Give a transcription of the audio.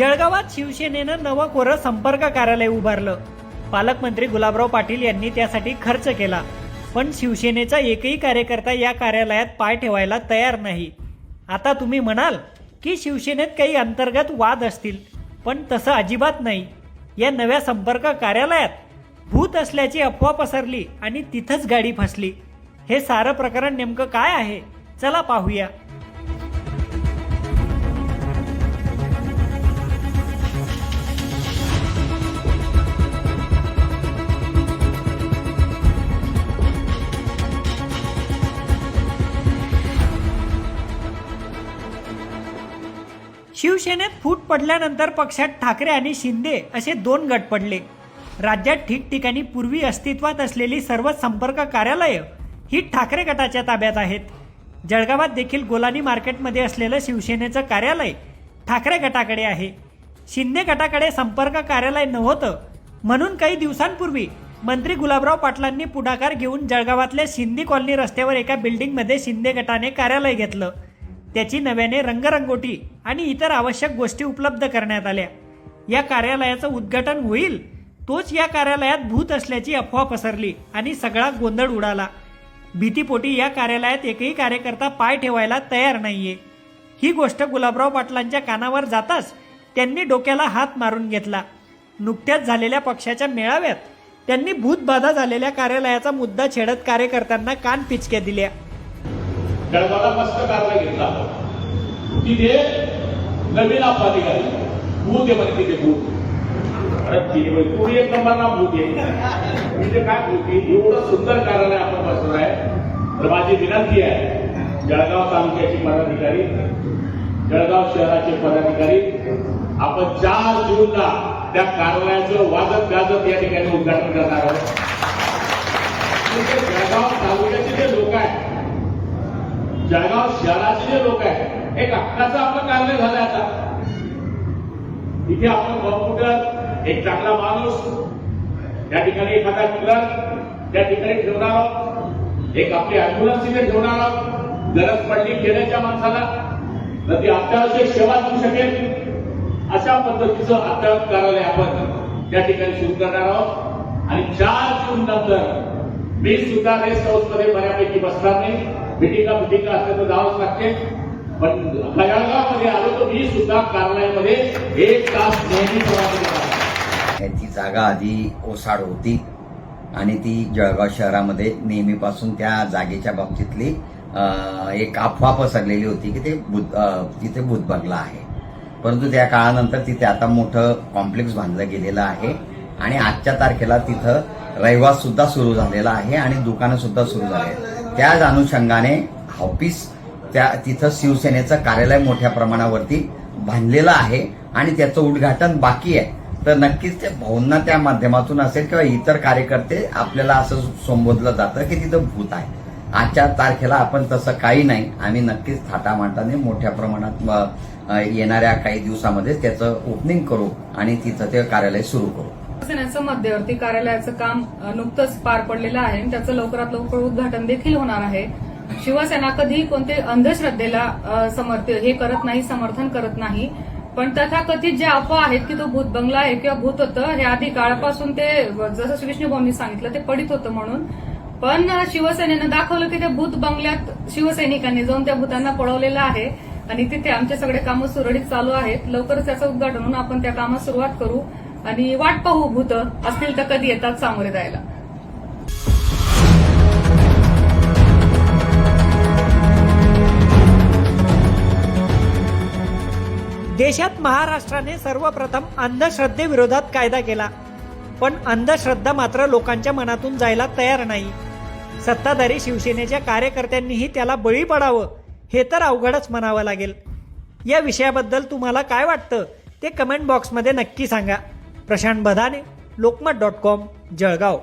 जळगावात शिवसेनेनं नवं कोरं संपर्क कार्यालय उभारलं. पालकमंत्री गुलाबराव पाटील यांनी त्यासाठी खर्च केला. पण शिवसेनेचा एकही कार्यकर्ता या कार्यालयात पाय ठेवायला तयार नाही. आता तुम्ही म्हणाल की शिवसेनेत काही अंतर्गत वाद असतील पण तसं अजिबात नाही. या नव्या संपर्क कार्यालयात भूत असल्याची अफवा पसरली आणि तिथंच गाडी फसली. हे सारं प्रकरण नेमकं काय आहे? चला पाहूया. शिवसेनेत फूट पडल्यानंतर पक्षात ठाकरे आणि शिंदे असे दोन गट पडले. राज्यात ठिकठिकाणी पूर्वी अस्तित्वात असलेली सर्व संपर्क कार्यालयं ही ठाकरे गटाच्या ताब्यात आहेत. जळगावात देखील गोलानी मार्केटमध्ये असलेलं शिवसेनेचं कार्यालय ठाकरे गटाकडे आहे. शिंदे गटाकडे संपर्क कार्यालय नव्हतं म्हणून काही दिवसांपूर्वी मंत्री गुलाबराव पाटलांनी पुढाकार घेऊन जळगावातल्या शिंदे कॉलनी रस्त्यावर एका बिल्डिंगमध्ये शिंदे गटाने कार्यालय घेतलं. त्याची नव्याने रंगरंगोटी आणि इतर आवश्यक गोष्टी उपलब्ध करण्यात आल्या. या कार्यालयाचं उद्घाटन होईल तोच या कार्यालयात भूत असल्याची अफवा पसरली आणि सगळा गोंधळ उडाला. भीतीपोटी या कार्यालयात एकही कार्यकर्ता पाय ठेवायला तयार नाहीये. ही गोष्ट गुलाबराव पाटलांच्या कानावर जाताच त्यांनी डोक्याला हात मारून घेतला. नुकत्याच झालेल्या पक्षाच्या मेळाव्यात त्यांनी भूतबाधा झालेल्या कार्यालयाचा मुद्दा छेडत कार्यकर्त्यांना कान पिचक्या दिल्या. जळगावला मस्त कारला घेतला. तिथे नवीन अफवा निघाली भूत आहे म्हणे तिथे भूत. अरे तू एक नंबर ना भूत आहे. तिथे काय भूत एवढं सुंदर कार्यालय आपण बसलो आहे. तर माझी विनंती आहे जळगाव तालुक्याचे पदाधिकारी जळगाव शहराचे पदाधिकारी आपण चार जूनला त्या कार्यालयाचं वाजत गाजत या ठिकाणी उद्घाटन करणार आहोत तिथे जळगाव तालुक्याचे जे लोक आहेत जळगाव शहराचे जे लोक आहेत. एक हक्काचं आपलं कार्य झालं आता. इथे आपण कॉम्प्युटर एक चांगला माणूस त्या ठिकाणी एखादा मुलगा त्या ठिकाणी ठेवणार आहोत एक आपली अँब्युलन्स तिथे ठेवणार आहोत गरज पडली केल्याच्या माणसाला तर ती अत्यावश्यक सेवा देऊ शकेल. अशा पद्धतीचं अत्यावश्यक कार्यालय आपण त्या ठिकाणी सुरू करणार आहोत. आणि चार जून नंतर मी सुद्धा रेस्ट हाऊसमध्ये बऱ्यापैकी बसणार नाही. मिटिंगा मिटिंगा असल्या तर जावंच लागते. पण मध्ये आलो तर मी सुद्धा कार्यालयामध्ये एक तास नेहमी त्यांची जागा आधी ओसाड होती आणि ती जळगाव शहरामध्ये नेहमीपासून त्या जागेच्या बाबतीतली एक अफवा पसरलेली होती की ते भूत तिथे भूत बंगला आहे. परंतु त्या काळानंतर तिथे आता मोठं कॉम्प्लेक्स बांधलं गेलेलं आहे आणि आजच्या तारखेला तिथं रहिवास सुद्धा सुरू झालेला आहे आणि दुकानं सुद्धा सुरू झाली आहेत. त्याच अनुषंगाने ऑफिस त्या तिथं शिवसेनेचं कार्यालय मोठ्या प्रमाणावरती बांधलेलं आहे आणि त्याचं उद्घाटन बाकी आहे. तर नक्कीच ते भाऊंना त्या माध्यमातून असेल किंवा इतर कार्यकर्ते आपल्याला असं संबोधलं जातं की तिथं भूत आहे. आजच्या तारखेला आपण तसं काही नाही. आम्ही नक्कीच थाटामाटाने मोठ्या प्रमाणात येणाऱ्या काही दिवसामध्ये त्याचं ओपनिंग करू आणि तिथं ते कार्यालय सुरू करू. शिवसेनेचं मध्यवर्ती कार्यालयाचं काम नुकतंच पार पडलेलं आहे आणि त्याचं लवकरात लवकर उद्घाटन देखील होणार आहे. शिवसेना कधी कोणते अंधश्रद्धेला समर्थ हे करत नाही समर्थन करत नाही पण तथाकथित जे अफवा आहेत की तो भूत बंगला आहे किंवा भूत होतं हे आधी काळापासून ते जसं विष्णू भाऊंनी सांगितलं ते पडित होतं म्हणून. पण शिवसेनेनं दाखवलं की त्या भूत बंगल्यात शिवसैनिकांनी जाऊन त्या भूतांना पळवलेलं आहे आणि तिथे आमचे सगळे कामं सुरळीत चालू आहेत. लवकरच त्याचं उद्घाटन होऊन आपण त्या कामात सुरुवात करू. आणि वाट पाहू भूत असतील तर कधी येतात सामोरे जायला. देशात महाराष्ट्राने सर्वप्रथम अंधश्रद्धेविरोधात कायदा केला. पण अंधश्रद्धा मात्र लोकांच्या मनातून जायला तयार नाही. सत्ताधारी शिवसेनेच्या कार्यकर्त्यांनीही त्याला बळी पडावं हे तर अवघडच म्हणावं लागेल. या विषयाबद्दल तुम्हाला काय वाटतं ते कमेंट बॉक्समध्ये नक्की सांगा. પ્રશાંત બધાને લોકમત ડોટ કોમ જળગાંવ.